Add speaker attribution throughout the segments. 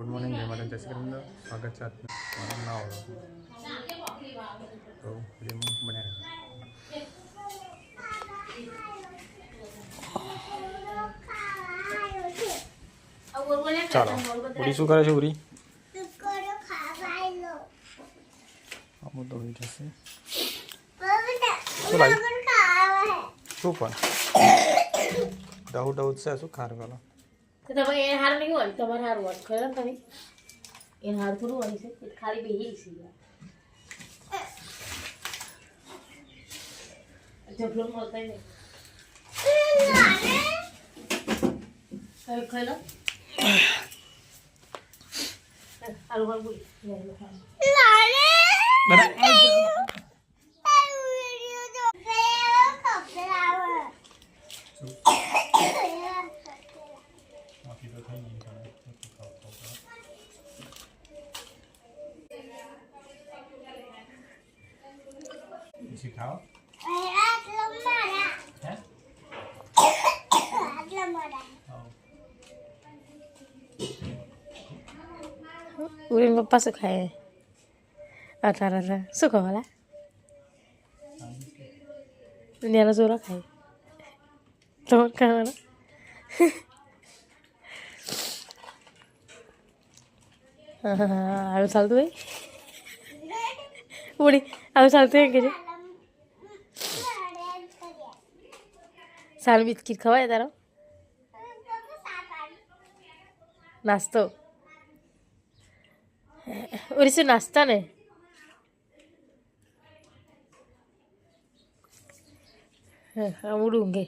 Speaker 1: Good morning જય માતા જય શ્રી કૃષ્ણ સ્વાગત છે આજના મારા ઓળખ તો વિડીયોમાં બન્યા રહે ચાલો ઉડી શું કરે છે ઉરી આવું તો જશે શું પણ ડાઉટ ડાઉટ છે શું ખાર ગયેલો
Speaker 2: તો તમે એ હાર નહીં હોય, તમારે હારું હોય. ખરે ને તમે? એ હાર થોડું હોય છે ખાલી બેહી છે. જબલો મળતા નહીં ખાઈ લો. હારું હારું, બોલ.
Speaker 1: શીખાવો.
Speaker 2: ઉરીન પપ્પા શું ખાય? અઠાર અઠાર શું ખાવાલા દુનિયાનો ચોરો ખાય. તમારે ખાવાના? હા હા આવું ચાલતું ભાઈ ઉડી, આવું ચાલતું કે સારું બિસ્કીટ ખવાય તારો નાસ્તો ઉરી શું નાસ્તા ને હા ઊંઘે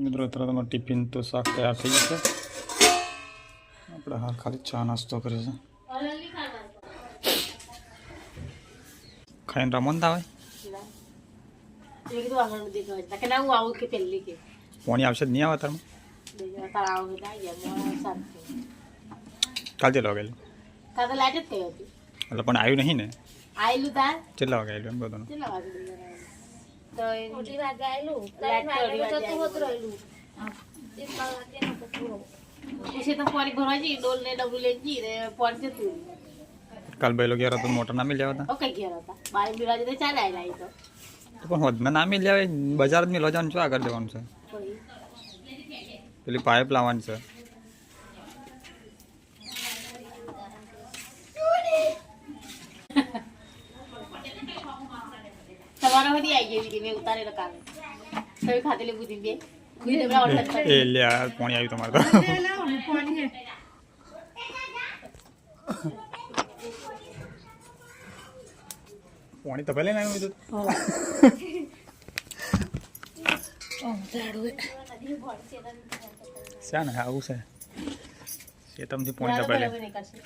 Speaker 1: મિત્રો અત્યારે ટિફિન તો શાક તૈયાર થઈ જશે આપણે હા ખાલી ચા નાસ્તો કરીએ છીએ ખાઈને રમણ હોય
Speaker 2: કીધું આગળ દેખાય કે ના હું આવું કે પહેલી કે
Speaker 1: પોણી આવશે નહીં આવે તારમાં કાલ ચેલા વાગેલું
Speaker 2: કાં તો લાઈટ જ
Speaker 1: એટલે પણ આવ્યું નહીં ને
Speaker 2: આયેલું તાર
Speaker 1: કેટલા વાગે આવેલું એમ બધું
Speaker 2: કેટલા વાગે તો મોટી વાગે આયેલું લાઈટ તો અઢી વાગે પછી તો પાણી ભરવા જઈ ડોલ ને ડબલું લઈ જઈ પોણી જતું.
Speaker 1: કાલ ભાઈ લોકો યાર તો મોટર ના મિલ્યા હતા
Speaker 2: ઓકે ગયા હતા બારે બી તો ચાલે આઈ તો
Speaker 1: તો પણ હોદમાં ના મિલ્યા હોય બજાર જ મિલવા જવાનું છે આગળ જવાનું છે પેલી પાઇપ લાવવાની છે
Speaker 2: તમારો હતી આવી ગઈ મેં ઉતારેલો કાલે તમે ખાધેલી બુધી બે.
Speaker 1: એ લે પાણી પોણી આવ્યું તમારે તો પોણી તો પહેલે આવ્યું બધું શા ને આવું છે શેતમથી પોણી તો પહેલે
Speaker 2: બરાબર નહીં કરશે.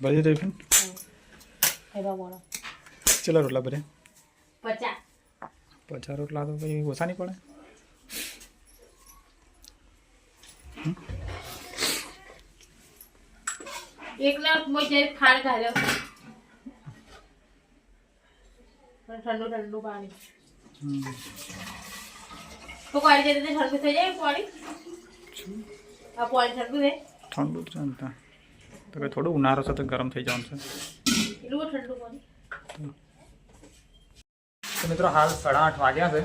Speaker 1: ભરી ટિફિન
Speaker 2: મોડો.
Speaker 1: ચલો રોટલા ભરે
Speaker 2: પચાસ
Speaker 1: પચાસ રોટલા તો પછી ઓછા નહીં પડે
Speaker 2: એકલા જઈ ખાડ ઘાલ્યો ઠંડુ ઠંડુ પાણી તો કોઈ જતી ઠંડુ થઈ જાય પાણી આ પાણી ઠંડુ છે
Speaker 1: ઠંડુ જ છે તો કે થોડું ઉનાળો છે તો ગરમ થઈ જવાનું છે તો મિત્રો હાલ સાડા આઠ વાગ્યા છે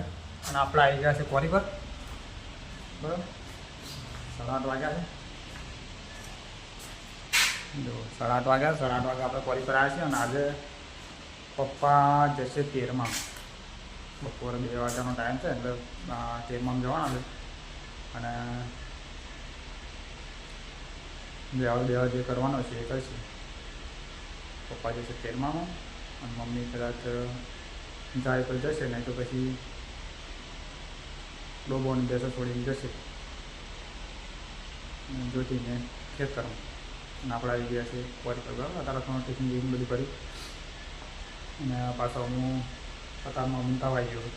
Speaker 1: અને આપણે આવી ગયા છે કોરી પર. બરાબર? સાડા આઠ વાગ્યા છે. જો, સાડા આઠ વાગ્યા, સાડા આઠ વાગ્યા આપણે કોરી પર આવ્યા છીએ અને આજે પપ્પા જશે તેરમાં. બપોરે બે વાગ્યાનો ટાઈમ છે, એટલે તેરમાં જવાના છે. અને દેવા દેવા જે કરવાનો છે એ કરશે પપ્પા જશે તેરમાં અને મમ્મી કદાચ જાય પર જશે નહીં તો પછી ડોબોની બેસો છોડીને જશે. જોતીને ખેતરમાં અને આપણે આવી ગયા છે કોરી પર અત્યારે થોડું ટિફિન બિફિન બધું કર્યું અને પાછો હું કતારમાં ઊંઘતા આવી ગયો.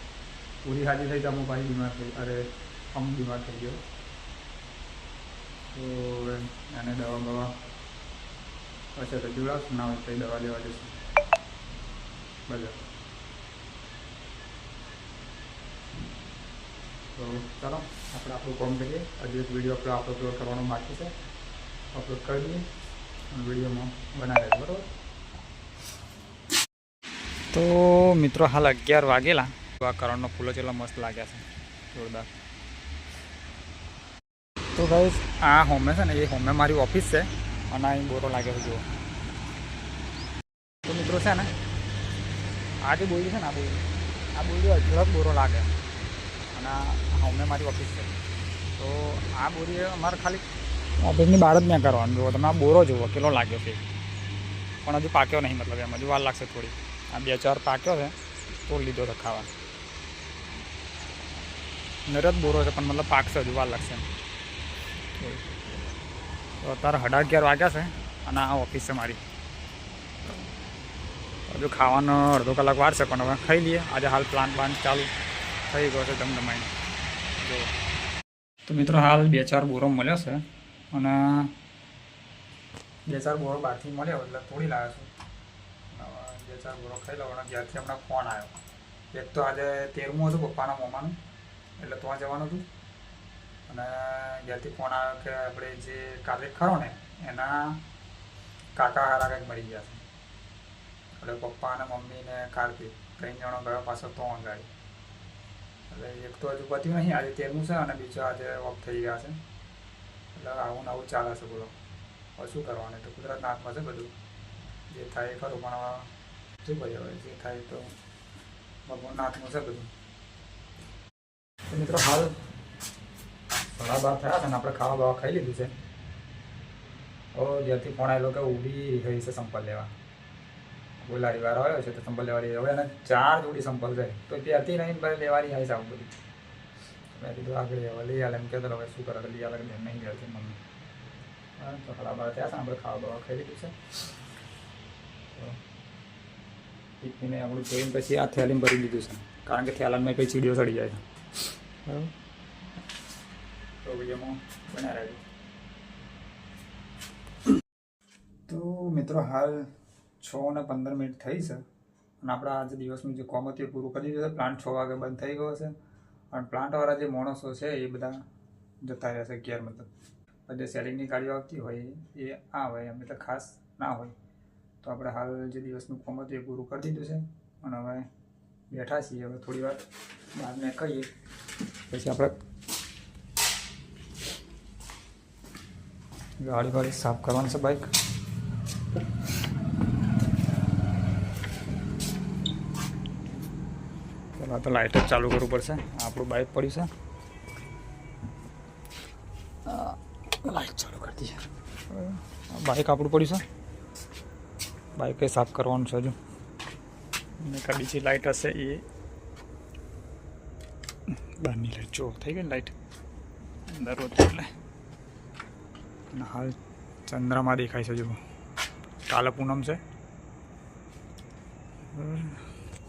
Speaker 1: પૂરી હાજી થઈ તો હું પાછી બીમાર થઈ, અરે, અમ બીમાર થઈ ગયો. તો એને દવા બવા પછી તો જોડાશ ના હોય તો દવા લેવા જશે. બજાર તો ચાલો, આપણે આપણું કોમ કરીએ. હજી એક વીડિયો આપણે અપલોડ કરવાનો બાકી છે. અપલોડ કરી દઈએ અને વિડીયોમાં બનાવી બરાબર? તો મિત્રો, હાલ અગિયાર વાગેલા. આ કરણનો ફૂલો ચેલો મસ્ત લાગ્યા છે. જોરદાર. તો ભાઈ આ હોમે છે ને, એ હોમે મારી ઓફિસ છે. અને અહીં બોરો લાગ્યો જુઓ. તો મિત્રો છે ને, આ જે બોલ્યું છે ને, આ બોલ્યું આ બોલી અઢળક બોરો લાગે. અને આ હોમે મારી ઓફિસ છે. તો આ બોરી અમારે ખાલી ઓફિસની બહાર જ મેં કરવાનું. જુઓ, તમે આ બોરો જુઓ, કેટલો લાગ્યો છે. પણ હજુ પાક્યો નહીં, મતલબ એમ, હજુ વાર લાગશે થોડી. આ બે ચાર પાક્યો છે, તો લીધો છે ખાવા નરજ બોરો છે, પણ મતલબ પાકશે, હજુ વાર લાગશે એમ. તો અત્યારે સાડા અગિયાર વાગ્યા છે અને આ ઓફિસ છે મારી. હજુ ખાવાનો અડધો કલાક વાર છે, પણ હવે ખાઈ લઈએ. આજે હાલ પ્લાન પ્લાન ચાલુ થઈ ગયો છે ધમધમાઈને. જો. તો મિત્રો હાલ બે ચાર બોરો મળ્યો છે અને બે ચાર બોરો બહારથી મળ્યો એટલે તોડી લાવ્યો છું. બે ચાર બોરો ખાઈ લો અને ઘેરથી હમણાં ફોન આવ્યો એક તો આજે તેરમું હતું પપ્પાના મોમાનું, એટલે ત્યાં જવાનું હતું. અને જ્યારથી ફોન આવ્યો કે આપણે જે કાર્તિક ખરો ને, એના કાકા હારા કંઈક મરી ગયા છે. એટલે પપ્પા અને મમ્મી ને કાર્તિક ત્રણ જણો ગયો, પાછો તો ગાડી. એટલે એક તો હજુ પત્યું નહીં, આજે તેરમું છે અને બીજો આજે ઓફ થઈ ગયા છે. એટલે આવું ને આવું ચાલે છે બોલો. હવે શું કરવાનું? તો કુદરતના હાથમાં છે બધું. જે થાય એ ખરું, પણ શું ભાઈ હવે? જે થાય તો ભગવાનના હાથમાં છે બધું. મિત્રો, હાલ સાડા બાર થયા છે ને આપણે ખાવા બાવા ખાઈ લીધું છે. ઓ જ્યાંથી ફોન આવેલો કે ઊભી ગઈ છે સંપલ લેવા. બોલારી વાર આવ્યો છે તો સંપલ લેવાની હવે એને ચાર જોડી સંપલ છે. તો ત્યાંથી નહીં ભાઈ લેવાની આવી છે આવું બધું. મેં કીધું, આગળ હવે લઈ આવે એમ કહેતો હવે શું કરે? લઈ આવે કે નહીં જાય છે મમ્મી. તો સાડા બાર થયા છે આપણે ખાવા બાવા ખાઈ લીધું છે. ટીપીને આપણું જોઈને પછી આ થેલીમાં ભરી દીધું છે. કારણ કે થેલામાં પછી ચીડીઓ સડી જાય છે. બરાબર. તો વિડીયોમાં રહેજો તો મિત્રો, હાલ છ ને પંદર મિનિટ થઈ છે અને આપણા આજે દિવસનું જે કોમ હતું એ પૂરું કરી દીધું. છે પ્લાન્ટ છ વાગે બંધ થઈ ગયો છે. અને પ્લાન્ટવાળા જે માણસો છે એ બધા જતા રહ્યા છે ઘેર મતલબ. બધે સેલિંગની ગાડીઓ આવતી હોય, એ આ હોય એમ, એટલે ખાસ ના હોય. તો આપણે હાલ જે દિવસનું કોમ હતું એ પૂરું કરી દીધું છે. અને હવે બેઠા છીએ, હવે થોડી વાર બહારને કહીએ. પછી આપણે ગાડી વાળી સાફ કરવાની છે બાઈક પેલા તો લાઇટ જ ચાલુ કરવું પડશે. આપણું બાઇક પડ્યું છે. લાઇટ ચાલુ કરી દઈએ. બાઇક આપણું પડ્યું છે. બાઇક એ સાફ કરવાનું છે હજુ. અને કાં બીજી લાઇટ હશે એ બહારની લાઇટ જો, થઈ ગઈ લાઈટ અંદર એટલે. અને હાલ ચંદ્રમાં દેખાય છે, જુઓ. કાલે પૂનમ છે.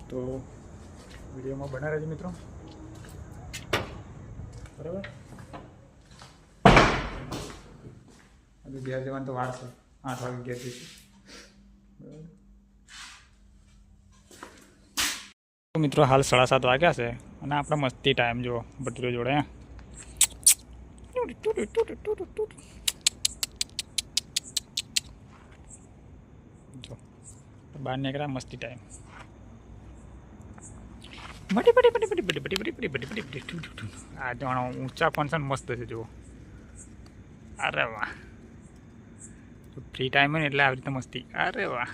Speaker 1: તો વિડીયોમાં બના રહેજો મિત્રો. બરાબર? હજુ ઘેર જવાનું તો વાર છે. આઠ વાગે ઘેર જઈશું. મિત્રો હાલ સાડા સાત વાગ્યા છે અને આપણે મસ્તી ટાઈમ જુઓ. ભટુરો જોડે બહાર નીકળ્યા મસ્તી ટાઈમ બટી બટી બટી બટી બટી બટી બટી બટી ઠુ ઠુ ઠુ. આ જાણો ઊંચા ફંક્શન મસ્ત છે જુઓ અરે વાહ ફ્રી ટાઈમ હોય ને એટલે આવી રીતે મસ્તી અરે વાહ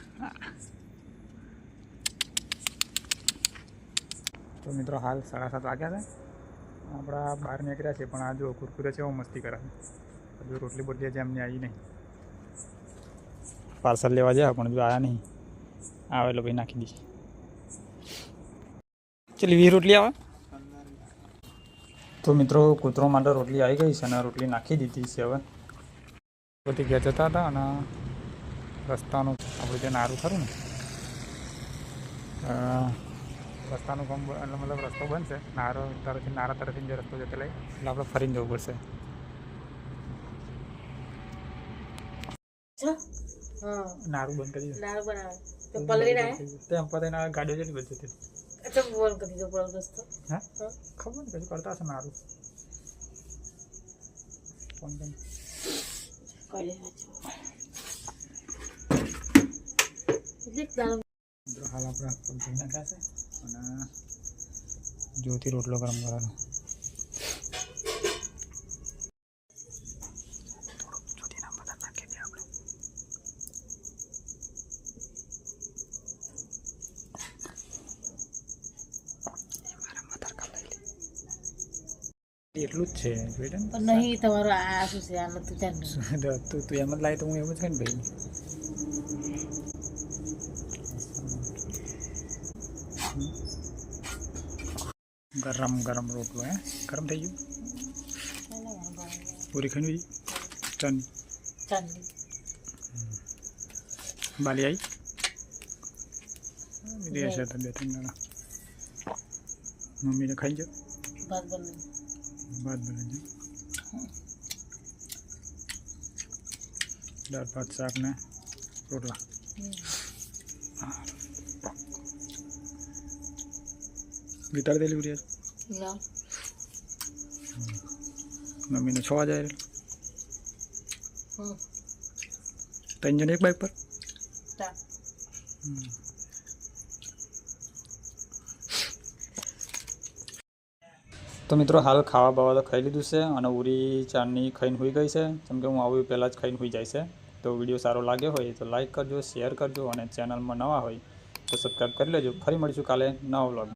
Speaker 1: તો મિત્રો હાલ સાડા સાત વાગ્યા છે આપણા બહાર નીકળ્યા છે પણ આ જો કુરકુરે છે એવો મસ્તી કરે હજુ રોટલી બોટલી હજી એમને આવી નહીં પાર્સલ લેવા જાય પણ જો આવ્યા નહીં આવે એટલે ભાઈ, નાખી દઈએ ચલી, વીસ રોટલી આવે? તો મિત્રો, કૂતરો માટે રોટલી આવી ગઈ છે અને રોટલી નાખી દીધી છે હવે. બધી ઘેર જતા હતા અને રસ્તાનું આપણું જે નારું ખરું ને રસ્તાનું કામ એટલે મતલબ રસ્તો બનશે નારો તરફથી, નારા તરફથી જે રસ્તો જતો લઈ એટલે આપણે ફરીને જવું પડશે
Speaker 2: છે હા
Speaker 1: નારું બંધ કરી.
Speaker 2: નારું બનાવે. તો પલળી
Speaker 1: તેમ ગાડીઓ જેટલી બધી હતી.
Speaker 2: અચ્છા બોલ કરી
Speaker 1: હા? ખબર નહીં કરતા હશે નારું ફોન
Speaker 2: કરી દે એટલે દાળ
Speaker 1: મિત્રો હાલ આપણે નાખ્યા છે. અને જોથી રોટલો ગરમ કરવાનો થોડુંક જ્યોતિના બધા નાખી દઈએ આપણે એ મારા મધાર કામ લઈ લે એટલું જ છે. બેટા
Speaker 2: પણ નહીં તમારું આ શું છે? આ નતું ચાલુ
Speaker 1: તું તું એમ જ લાય તો હું એવું જ છે ને ભાઈ. ગરમ ગરમ રોટલો હે? ગરમ થઈ ગયું? પૂરી ખાઈ ચન.
Speaker 2: ચાંદી
Speaker 1: બાલી આવી બીજી હશે તો બે ત્રણ જણા. મમ્મીને ખાઈ જાઓ
Speaker 2: ભાત બને
Speaker 1: ભાત બનાવજો દાળ ભાત શાક ને રોટલા ગીતાર દેલી વીડિયો
Speaker 2: ના
Speaker 1: મમ્મીને છ વાગે આવેલી
Speaker 2: હમ
Speaker 1: ત્રણ જણ એક બાઇક પર
Speaker 2: તા
Speaker 1: મિત્રો હાલ ખાવા બાવા તો ખાઈ લીધું છે અને ઉરી ચાની ખાઈને હોઈ ગઈ છે. જેમ કે હું આવું પહેલાં જ ખાઈને હોઈ જાય છે. તો વીડિયો સારો લાગ્યો હોય તો લાઇક કરજો, શેર કરજો અને ચેનલમાં નવા હોય તો સબસ્ક્રાઈબ કરી લેજો. ફરી મળીશું કાલે નવા વ્લોગ